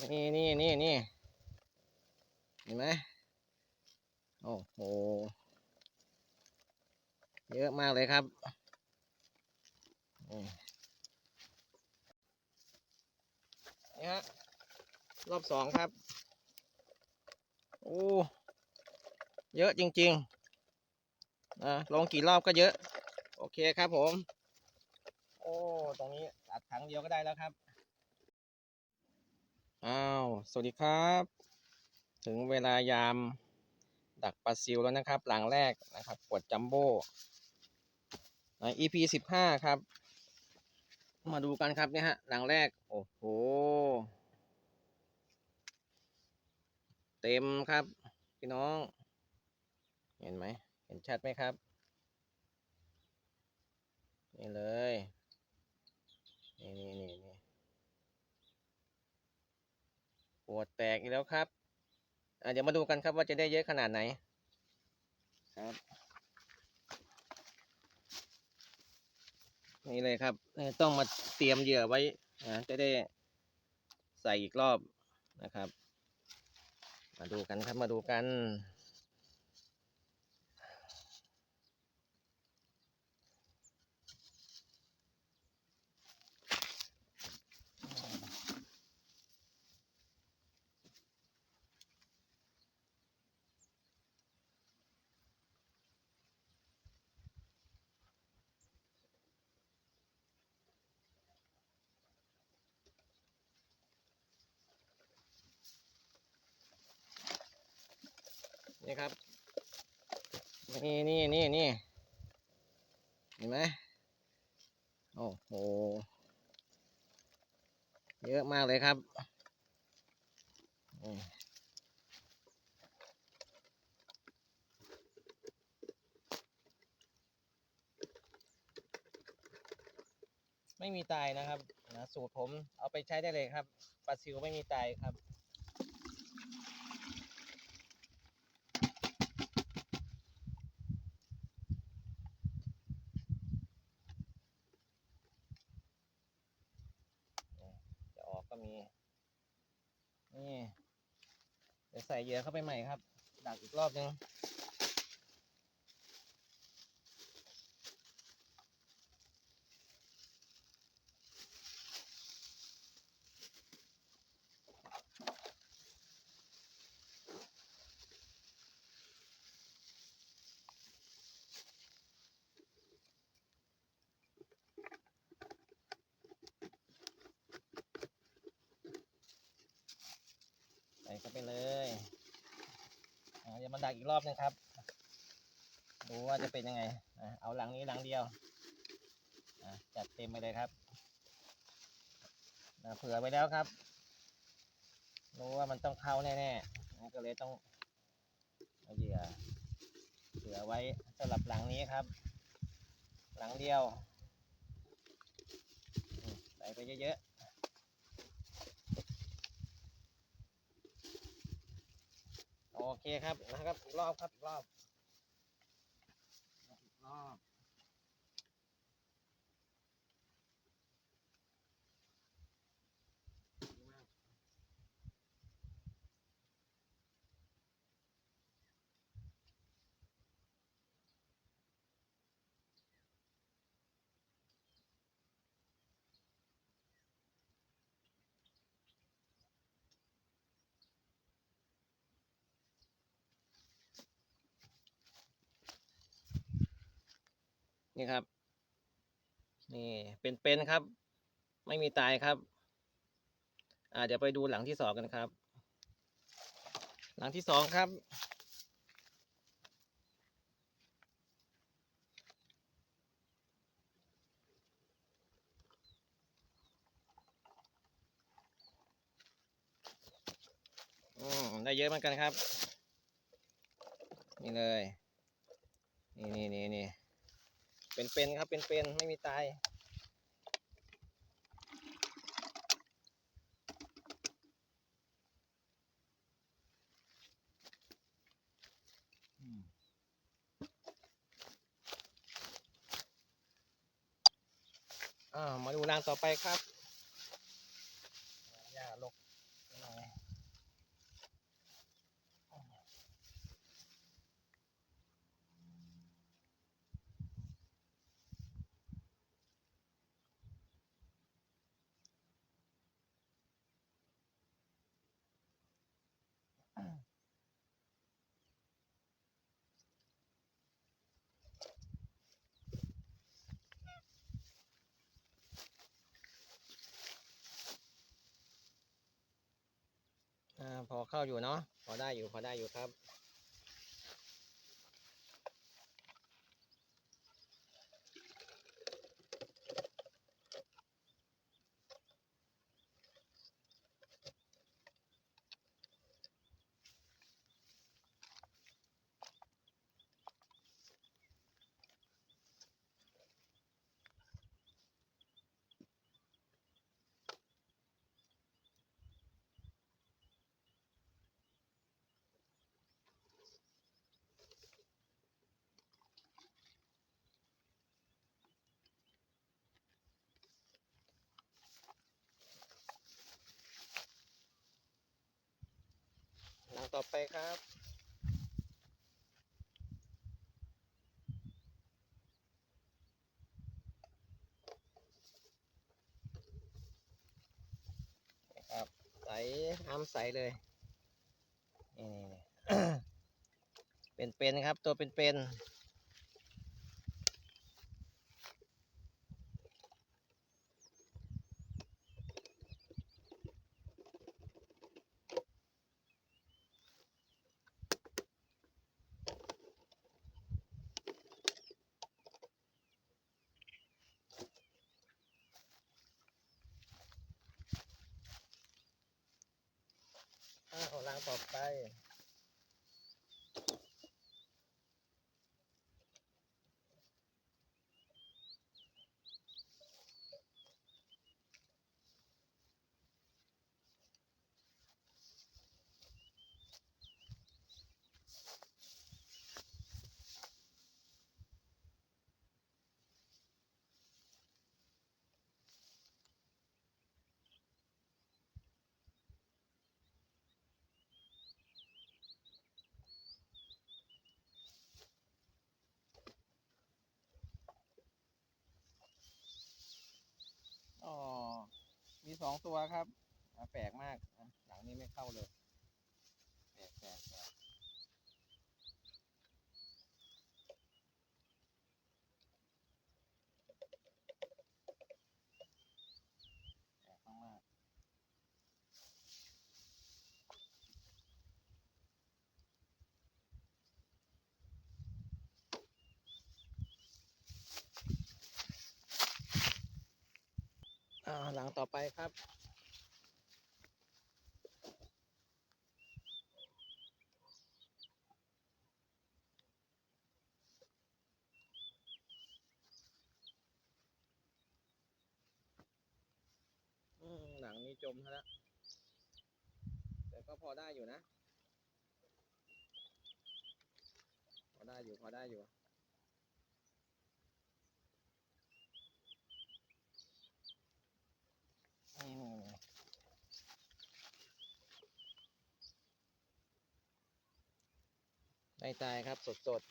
นี่นี่นี่นี่เห็นไหมโอ้โห เยอะมากเลยครับนี่ฮะรอบสองครับ โอ้ เยอะจริงๆนะลงกี่รอบก็เยอะ โอเคครับผม โอ้ ตรงนี้อัดถังเดียวก็ได้แล้วครับ อ้าว สวัสดีครับ ถึงเวลายามดักปลาซิวแล้วนะครับ หลังแรกนะครับขวดจัมโบ้ใน EP สิบห้าครับ มาดูกันครับเนี่ยฮะ หลังแรก โอ้โห เต็มครับ พี่น้อง เห็นไหม เห็นชัดไหมครับ นี่เลย นี่นี่นี่ นี่ปวดแตกอีกแล้วครับอะเดี๋ยวมาดูกันครับว่าจะได้เยอะขนาดไหน ครับ นี่เลยครับนี่ต้องมาเตรียมเหยื่อไว้นะจะได้ใส่อีกรอบนะครับ มาดูกันครับมาดูกัน นี่ครับ นี่นี่นี่นี่เห็นไหมโอ้โห เยอะมากเลยครับ ไม่มีตายนะครับนะสูตรผมเอาไปใช้ได้เลยครับ ปลาซิวไม่มีตายครับ จะออกก็มี นี่ เดี๋ยว ใส่เหยื่อเข้าไปใหม่ครับ ดักอีกรอบนึง เข้าไปเลยเดี๋ยวมันดักอีกรอบนึงครับ ดูว่าจะเป็นยังไงเอาหลังนี้หลังเดียวจัดเต็มไปเลยครับเผื่อไว้แล้วครับ รู้ว่ามันต้องเข้าแน่ๆก็เลยต้องเอาเหยื่อเผื่อไว้สำหรับหลังนี้ครับ หลังเดียวใส่ไปเยอะ โอเคครับนะครับอีกรอบครับอีกรอบอีกรอบ นี่ครับ นี่เป็นๆครับ ไม่มีตายครับอ่าเดี๋ยวไปดูหลังที่สองกันครับ หลังที่สองครับ อืมได้เยอะเหมือนกันครับ นี่เลย นี่นี่นี่นี่ เป็นๆครับเป็นๆไม่มีตายอ่ามาดูรางต่อไปครับหญ้าลกหน่อย อ่า พอเข้าอยู่เนาะ พอได้อยู่ พอได้อยู่ครับ ต่อไปครับ ครับใสน้ำใสเลยนี่เป็นๆครับตัวเป็นๆ ต่อไป อ๋อ มีสองตัวครับแปลกมากอะหลังนี้ไม่เข้าเลย แปลกแปลกแปลกแปลกมากๆ อ่าหลังต่อไปครับอืมหลังนี้จมแล้ว แต่ก็พอได้อยู่นะ พอได้อยู่ พอได้อยู่ นี่ ไม่ตายครับสดสด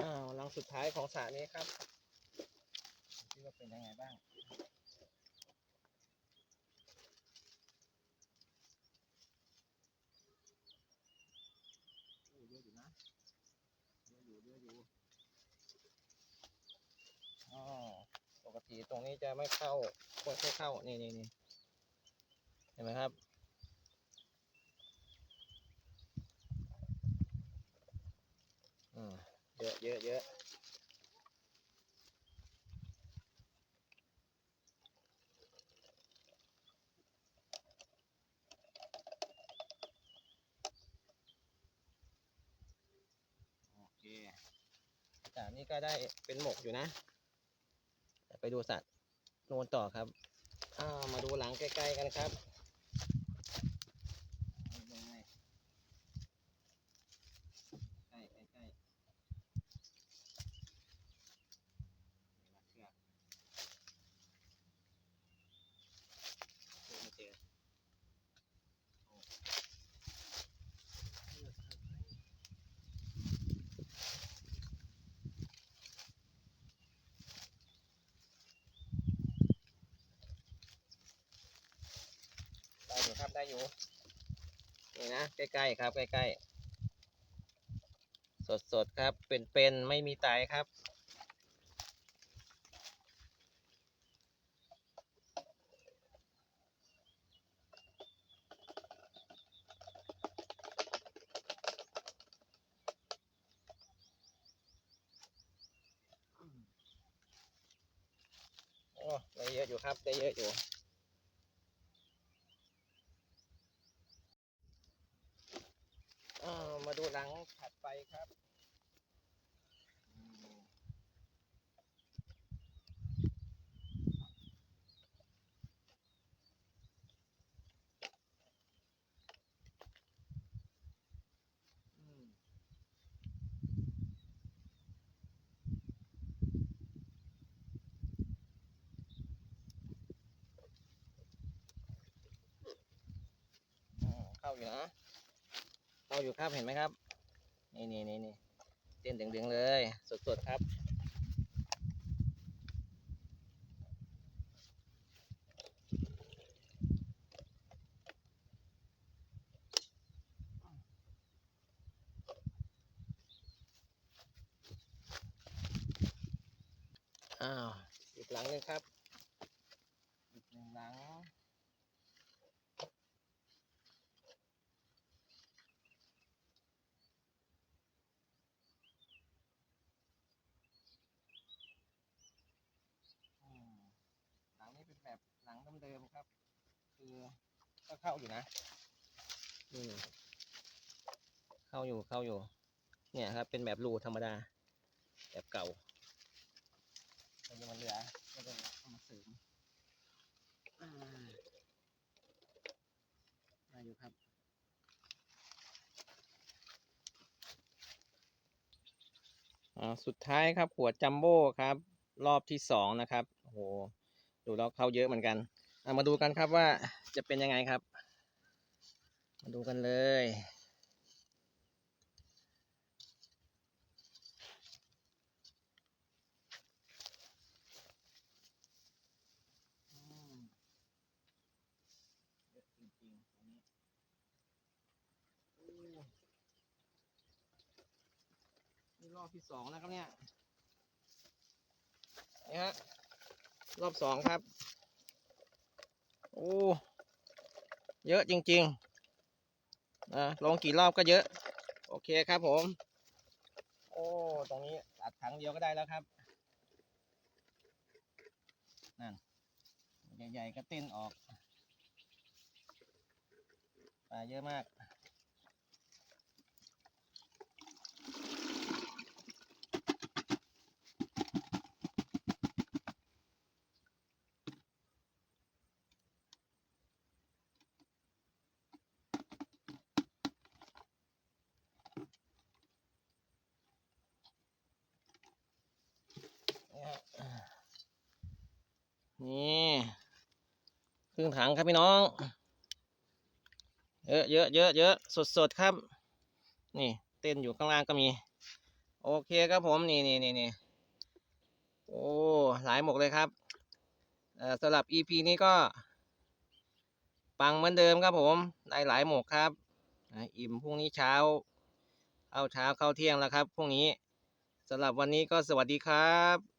อ้าวหลังสุดท้ายของสระนี้ครับ ว่าเป็นยังไงบ้าง โอ้เยอะอยู่นะเยอะอยู่เยอะอยู่อ๋อปกติตรงนี้จะไม่เข้าควรไม่เข้า นี่นี่นี่เห็นไหมครับอืมเยอะเยอะเยอะโอเคจา ก็ได้เป็นหมกอยู่นะไปดูสัตว์โนนต่อครับอ้าวมาดูหลังใกล้ๆกันครับนี่เลยใกล้ใกล้ใกล้นี่มาเชือกเชือกไม่เจอโอ้เชือก ครับได้อยู่นี่นะใกล้ๆครับใกล้ๆสดๆครับเป็นๆไม่มีไตครับโอ้ได้เยอะอยู่ครับได้เยอะอยู่ อ่ามาดูหลังถัดไปครับอืมอืม อืมเข้าอยู่นะเข้าอยู่ครับเห็นไหมครับ นี่นี่นี่นี่เต้นดึงๆเลย สดๆครับอ้าวอีกหลังนึงครับ อีกหนึ่งหลัง อืมหลังนี้เป็นแบบหลังเดิมๆครับ คือก็เข้าอยู่นะนี่นะเข้าอยู่เข้าอยู่ เนี่ยครับ เป็นแบบรูธรรมดา แบบเก่าแต่ยังมันเหลือก็ต้องเอามาเสริมอ่าได้อยู่ครับอ่าสุดท้ายครับขวดจัมโบ้ครับ รอบที่สองนะครับโอ้โหดูแล้วเข้าเยอะเหมือนกันอ่า มาดูกันครับว่าจะเป็นยังไงครับ มาดูกันเลยอืมเยอะจริงๆอันนี้อู้นี่รอบที่สองนะครับเนี่ยนี่ฮะรอบสองครับ โอ้เยอะจริงๆนะลงกี่รอบก็เยอะ โอเคครับผม โอ้ตรงนี้ตัดถังเดียวก็ได้แล้วครับนั่นใหญ่ๆก็เต้นออกปลาเยอะมาก นี่ฮะนี่ค รึ่งถังครับพี่น้อง เยอะเยอะเยอะเยอะสดสดๆครับ นี่ เต้นอยู่ข้างล่างก็มี โอเคครับผมนี่นี่นี่นี่โอ้หลายหมกเลยครับเอ่อสำหรับ EP นี้ก็ ปังเหมือนเดิมครับผมได้หลายหมกครับอิ่มพรุ่งนี้เช้าเข้าเช้าเข้าเที่ยงแล้วครับพรุ่งนี้สำหรับวันนี้ก็สวัสดีครับ